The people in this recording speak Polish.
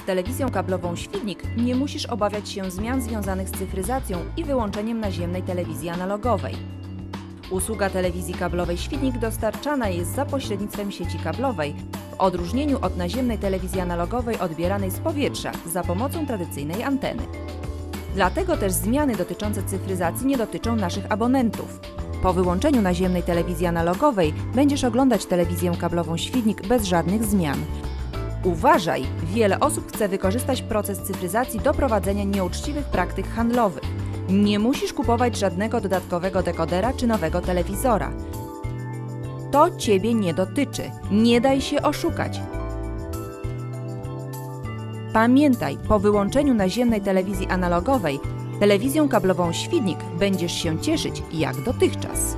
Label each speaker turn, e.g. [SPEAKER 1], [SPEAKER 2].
[SPEAKER 1] Z telewizją kablową Świdnik nie musisz obawiać się zmian związanych z cyfryzacją i wyłączeniem naziemnej telewizji analogowej. Usługa telewizji kablowej Świdnik dostarczana jest za pośrednictwem sieci kablowej, w odróżnieniu od naziemnej telewizji analogowej odbieranej z powietrza za pomocą tradycyjnej anteny. Dlatego też zmiany dotyczące cyfryzacji nie dotyczą naszych abonentów. Po wyłączeniu naziemnej telewizji analogowej będziesz oglądać telewizję kablową Świdnik bez żadnych zmian. Uważaj! Wiele osób chce wykorzystać proces cyfryzacji do prowadzenia nieuczciwych praktyk handlowych. Nie musisz kupować żadnego dodatkowego dekodera czy nowego telewizora. To Ciebie nie dotyczy. Nie daj się oszukać. Pamiętaj, po wyłączeniu naziemnej telewizji analogowej, telewizją kablową Świdnik będziesz się cieszyć jak dotychczas.